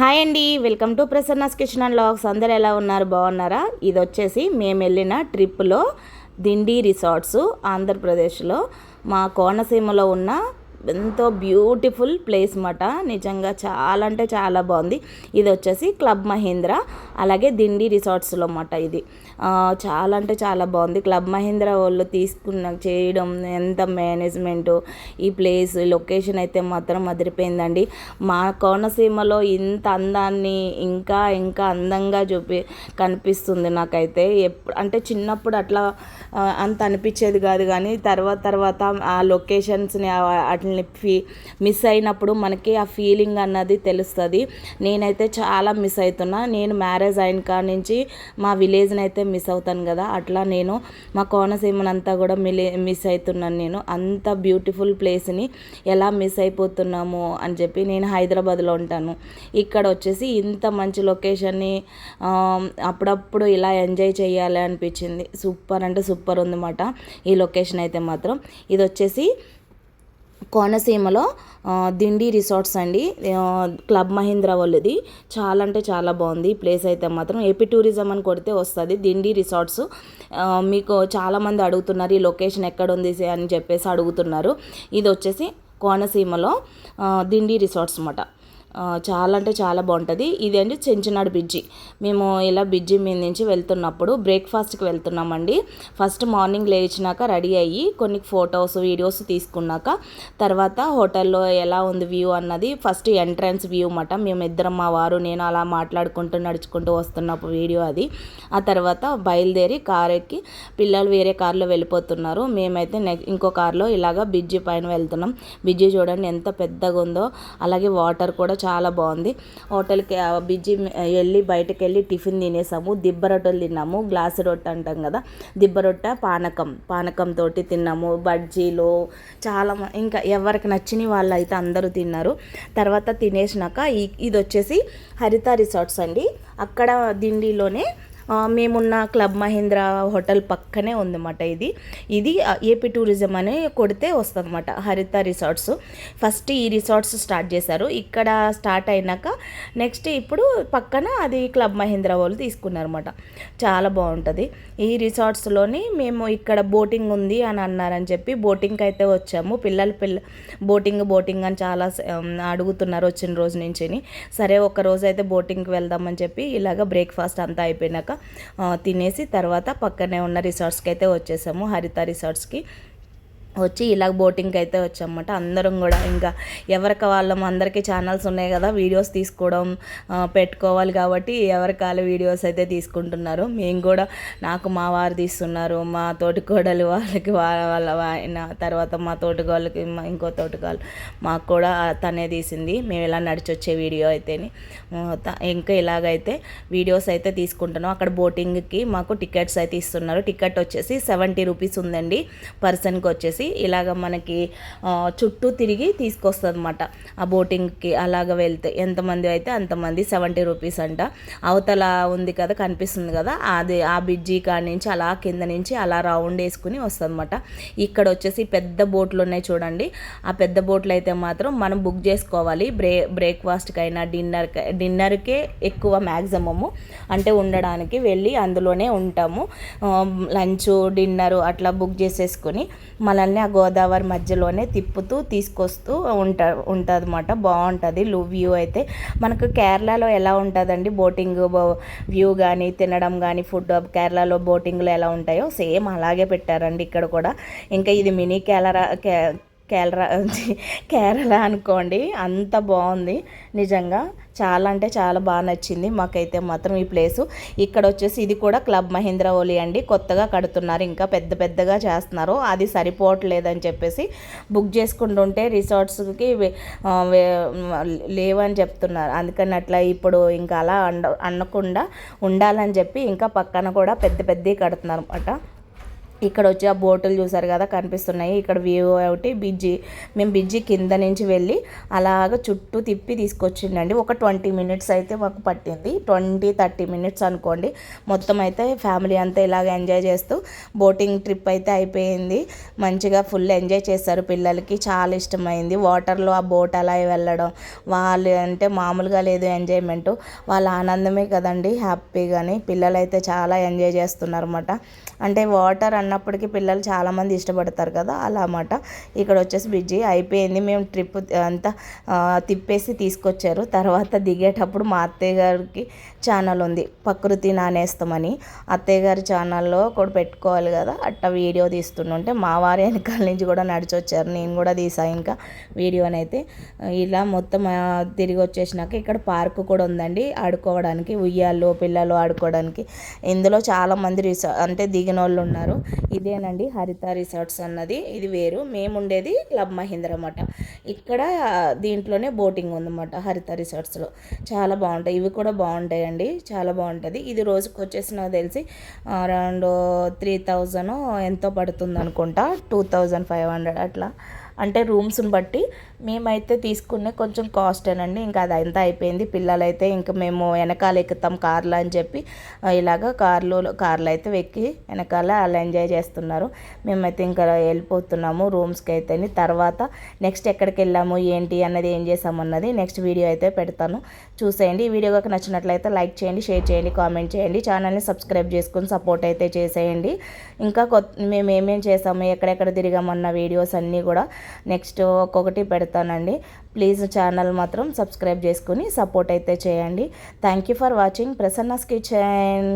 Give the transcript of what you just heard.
Hi అండి welcome to Prasanna's kitchen and logs అందరు ఎలా ఉన్నారు? బాగున్నారా? ఇది వచ్చేసి మేము వెళ్ళిన ట్రిప్లో దిండి రిసార్ట్స్ ఆంధ్రప్రదేశ్లో. మా కోనసీమలో ఉన్న ఎంతో బ్యూటిఫుల్ ప్లేస్ మాట నిజంగా చాలా అంటే చాలా బాగుంది. ఇది వచ్చేసి క్లబ్ మహీంద్ర అలాగే దిండి రిసార్ట్స్లో అన్నమాట ఇది. చాలా అంటే చాలా బాగుంది. క్లబ్ మహీంద్ర వాళ్ళు తీసుకున్న చేయడం ఎంత మేనేజ్మెంట్. ఈ ప్లేస్ లొకేషన్ అయితే మాత్రం అదిరిపోయిందండి. మా కోనసీమలో ఇంత అందాన్ని ఇంకా ఇంకా అందంగా చూపి కనిపిస్తుంది నాకైతే. ఎప్పుడు అంటే చిన్నప్పుడు అట్లా అంత అనిపించేది కాదు కానీ తర్వాత తర్వాత ఆ లొకేషన్స్ని వాటిని ఫీ మిస్ అయినప్పుడు మనకి ఆ ఫీలింగ్ అన్నది తెలుస్తుంది. నేనైతే చాలా మిస్ అవుతున్నా నేను మ్యారేజ్ అయిన కాడ నుంచి మా విలేజ్ని అయితే మిస్ అవుతాను కదా. అట్లా నేను మా కోనసీమనంతా కూడా మిలే మిస్ అవుతున్నాను నేను. అంత బ్యూటిఫుల్ ప్లేస్ని ఎలా మిస్ అయిపోతున్నాము అని చెప్పి నేను హైదరాబాద్లో ఉంటాను. ఇక్కడ వచ్చేసి ఇంత మంచి లొకేషన్ని అప్పుడప్పుడు ఇలా ఎంజాయ్ చేయాలి అనిపించింది. సూపర్ అంటే సూపర్ ఉందన్నమాట ఈ లొకేషన్ అయితే మాత్రం. ఇది వచ్చేసి కోనసీమలో దిండి రిసార్ట్స్ అండి. క్లబ్ మహీంద్రా వాళ్ళది. చాలా అంటే చాలా బాగుంది. ప్లేస్ అయితే మాత్రం ఏపీ టూరిజం అని కొడితే వస్తుంది. దిండి రిసార్ట్స్. మీకు చాలామంది అడుగుతున్నారు ఈ లొకేషన్ ఎక్కడ ఉంది అని చెప్పేసి అడుగుతున్నారు. ఇది వచ్చేసి కోనసీమలో దిండి రిసార్ట్స్ అన్నమాట. చాలా అంటే చాలా బాగుంటుంది. ఇది అండి చెంచునాడు బిజ్జి మేము ఇలా బిజ్జి మీద నుంచి వెళ్తున్నప్పుడు బ్రేక్ఫాస్ట్కి వెళ్తున్నామండి. ఫస్ట్ మార్నింగ్ లేచినాక రెడీ అయ్యి కొన్ని ఫొటోస్ వీడియోస్ తీసుకున్నాక తర్వాత హోటల్లో ఎలా ఉంది వ్యూ అన్నది ఫస్ట్ ఎంట్రన్స్ వ్యూ అన్నమాట. మేము ఇద్దరం మా వారు నేను అలా మాట్లాడుకుంటూ నడుచుకుంటూ వస్తున్నప్పుడు వీడియో అది. ఆ తర్వాత బయలుదేరి కార్ ఎక్కి పిల్లలు వేరే కార్లో వెళ్ళిపోతున్నారు. మేమైతే నెక్ ఇంకో కార్లో ఇలాగ బిజ్జి పైన వెళ్తున్నాం. బిజ్జి చూడండి ఎంత పెద్దగా ఉందో అలాగే వాటర్ కూడా చాలా బాగుంది. హోటల్కి బిజీ వెళ్ళి బయటకు వెళ్ళి టిఫిన్ తినేసాము. దిబ్బ రొట్టెలు తిన్నాము. గ్లాస్ రొట్టె అంటాం కదా. దిబ్బ రొట్టె పానకం. పానకం తోటి తిన్నాము. బజ్జీలు చాలా ఇంకా ఎవరికి నచ్చిన వాళ్ళు అయితే అందరూ తిన్నారు. తర్వాత తినేసినాక ఇది వచ్చేసి హరిత రిసార్ట్స్ అండి. అక్కడ దిండిలోనే మేమున్న క్లబ్ మహేంద్ర హోటల్ పక్కనే ఉందన్నమాట ఇది. ఇది ఏపీ టూరిజం అని కొడితే వస్తుందన్నమాట హరిత రిసార్ట్స్. ఫస్ట్ ఈ రిసార్ట్స్ స్టార్ట్ చేశారు. ఇక్కడ స్టార్ట్ అయినాక నెక్స్ట్ ఇప్పుడు పక్కన అది క్లబ్ మహేంద్ర వాళ్ళు తీసుకున్నారన్నమాట. చాలా బాగుంటుంది. ఈ రిసార్ట్స్లోని మేము ఇక్కడ బోటింగ్ ఉంది అని అన్నారని చెప్పి బోటింగ్కి అయితే వచ్చాము. పిల్లలు పిల్ల బోటింగ్ బోటింగ్ అని చాలా అడుగుతున్నారు వచ్చిన రోజు నుంచి సరే ఒక రోజు అయితే బోటింగ్కి వెళ్దామని చెప్పి ఇలాగ బ్రేక్ఫాస్ట్ అంతా అయిపోయినాక తినేసి తర్వాత పక్కనే ఉన్న రిసార్ట్స్కి అయితే వచ్చేసాము. హరిత రిసార్ట్స్కి వచ్చి ఇలా బోటింగ్కి అయితే వచ్చామన్నమాట. అందరం కూడా ఇంకా ఎవరికి వాళ్ళం అందరికీ ఛానల్స్ ఉన్నాయి కదా వీడియోస్ తీసుకోవడం పెట్టుకోవాలి కాబట్టి ఎవరికి వాళ్ళ వీడియోస్ అయితే తీసుకుంటున్నారు. మేము కూడా నాకు మా వారు తీస్తున్నారు మా తోటికోడలు వాళ్ళకి వాళ్ళ ఆయన తర్వాత మా తోటికోళ్ళకి మా ఇంకో తోటికోళ్ళు మాకు కూడా తనే తీసింది. మేము ఇలా నడిచి వచ్చే వీడియో అయితేని. ఇంకా ఇలాగైతే వీడియోస్ అయితే తీసుకుంటున్నాం. అక్కడ బోటింగ్కి మాకు టికెట్స్ అయితే ఇస్తున్నారు. టికెట్ వచ్చేసి సెవెంటీ రూపీస్ ఉందండి. పర్సన్కి వచ్చేసి ఇలాగ మనకి చుట్టూ తిరిగి తీసుకొస్తుంది అనమాట ఆ బోటింగ్కి అలాగ వెళ్తే ఎంతమంది అయితే అంతమంది సెవెంటీ రూపీస్ అంట. అవతల ఉంది కదా కనిపిస్తుంది కదా అది ఆ బ్రిడ్జి కాడి నుంచి అలా కింద నుంచి అలా రౌండ్ వేసుకుని వస్తుంది అనమాట ఇక్కడ వచ్చేసి పెద్ద బోట్లు ఉన్నాయి చూడండి. ఆ పెద్ద బోట్లు అయితే మాత్రం మనం బుక్ చేసుకోవాలి. బ్రే బ్రేక్ఫాస్ట్కైనా డిన్నర్ డిన్నర్కే ఎక్కువ మ్యాక్సిమము అంటే ఉండడానికి వెళ్ళి అందులోనే ఉంటాము. లంచ్ డిన్నర్ అట్లా బుక్ చేసేసుకొని మనల్ని ఆ గోదావరి మధ్యలోనే తిప్పుతూ తీసుకొస్తూ ఉంటా ఉంటుంది అనమాట బాగుంటుంది లు వ్యూ అయితే మనకు కేరళలో ఎలా ఉంటుందండి? బోటింగ్ వ్యూ కానీ తినడం కానీ ఫుడ్ కేరళలో బోటింగ్లో ఎలా ఉంటాయో సేమ్ అలాగే పెట్టారండి ఇక్కడ కూడా. ఇంకా ఇది మినీ కేరళ కే కేరళ కేరళ అనుకోండి. అంత బాగుంది. నిజంగా చాలా అంటే చాలా బాగా నచ్చింది. మాకైతే మాత్రం ఈ ప్లేసు. ఇక్కడ వచ్చేసి ఇది కూడా క్లబ్ మహేంద్ర ఓలి అండి. కొత్తగా కడుతున్నారు. ఇంకా పెద్ద పెద్దగా చేస్తున్నారు. అది సరిపోవట్లేదని చెప్పేసి బుక్ చేసుకుంటుంటే రిసార్ట్స్కి లేవని చెప్తున్నారు. అందుకని అట్లా ఇప్పుడు ఇంకా అలా అండ అనకుండా ఉండాలని చెప్పి ఇంకా పక్కన కూడా పెద్ద పెద్దవి కడుతున్నారు అనమాట ఇక్కడ వచ్చి ఆ బోటులు చూసారు కదా కనిపిస్తున్నాయి. ఇక్కడ వ్యూ ఒకటి బిజ్జి మేము బిజ్జి కింద నుంచి వెళ్ళి అలాగ చుట్టూ తిప్పి తీసుకొచ్చిండండి. ఒక ట్వంటీ మినిట్స్ అయితే మాకు పట్టింది. ట్వంటీ థర్టీ మినిట్స్ అనుకోండి. మొత్తం అయితే ఫ్యామిలీ అంతా ఇలాగ ఎంజాయ్ చేస్తూ బోటింగ్ ట్రిప్ అయితే అయిపోయింది. మంచిగా ఫుల్ ఎంజాయ్ చేశారు పిల్లలకి. చాలా ఇష్టమైంది. వాటర్లో ఆ బోట్ అలా వెళ్ళడం వాళ్ళు అంటే మామూలుగా లేదు ఎంజాయ్మెంట్. వాళ్ళ ఆనందమే కదండి. హ్యాపీగాని. పిల్లలు అయితే చాలా ఎంజాయ్ చేస్తున్నారు అనమాట అంటే వాటర్ అన్నప్పటికీ పిల్లలు చాలామంది ఇష్టపడతారు కదా అలా అన్నమాట. ఇక్కడ వచ్చేసి బిజీ అయిపోయింది. మేము ట్రిప్ అంతా తిప్పేసి తీసుకొచ్చారు. తర్వాత దిగేటప్పుడు మా అత్తయ్య గారికి ఛానల్ ఉంది ప్రకృతి నానేస్తామని. అత్తయ్య గారి ఛానల్లో కూడా పెట్టుకోవాలి కదా అట్ట వీడియో తీస్తుంటే మా వారి వెనకాల నుంచి కూడా నడిచి వచ్చారు నేను కూడా తీసా ఇంకా వీడియోనైతే. ఇలా మొత్తం తిరిగి వచ్చేసినాక ఇక్కడ పార్క్ కూడా ఉందండి. ఆడుకోవడానికి ఉయ్యాలు పిల్లలు ఆడుకోవడానికి. ఇందులో చాలామంది రిసా అంటే దిగిన వాళ్ళు ఉన్నారు. ఇదేనండి హరిత రిసార్ట్స్ అన్నది. ఇది వేరు. మేము ఉండేది క్లబ్ మహీంద్ర అన్నమాట. ఇక్కడ దీంట్లోనే బోటింగ్ ఉందన్నమాట హరిత రిసార్ట్స్లో చాలా బాగుంటాయి. ఇవి కూడా బాగుంటాయండి. చాలా బాగుంటుంది. ఇది రోజుకి వచ్చేసి నాకు తెలిసి అరౌండ్ త్రీ థౌజండ్ ఎంతో పడుతుంది అనుకుంటా టూ థౌజండ్ ఫైవ్ హండ్రెడ్ అట్లా. అంటే రూమ్స్ని బట్టి మేమైతే తీసుకునే కొంచెం కాస్టేనండి ఇంకా అదంతా అయిపోయింది. పిల్లలైతే ఇంకా మేము వెనకాల ఎక్కుతాం కార్లో అని చెప్పి ఇలాగ కార్లో కార్లో అయితే ఎక్కి వెనకాల అలా ఎంజాయ్ చేస్తున్నారు. మేమైతే ఇంకా వెళ్ళిపోతున్నాము రూమ్స్కి అయితే తర్వాత నెక్స్ట్ ఎక్కడికి వెళ్ళాము ఏంటి అన్నది ఏం చేసాము అన్నది నెక్స్ట్ వీడియో అయితే పెడతాను. చూసేయండి. ఈ వీడియో కనుక నచ్చినట్లయితే లైక్ చేయండి షేర్ చేయండి కామెంట్ చేయండి. ఛానల్ని సబ్స్క్రైబ్ చేసుకుని సపోర్ట్ అయితే చేసేయండి. ఇంకా కొత్త మేము ఏమేం చేసాము ఎక్కడెక్కడ తిరిగామన్న వీడియోస్ అన్నీ కూడా నెక్స్ట్ ఒక్కొక్కటి పెడతానండి ప్లీజ్ ఛానల్ మాత్రం సబ్స్క్రైబ్ చేసుకుని సపోర్ట్ అయితే చేయండి. Thank you for watching Prasanna's kitchen.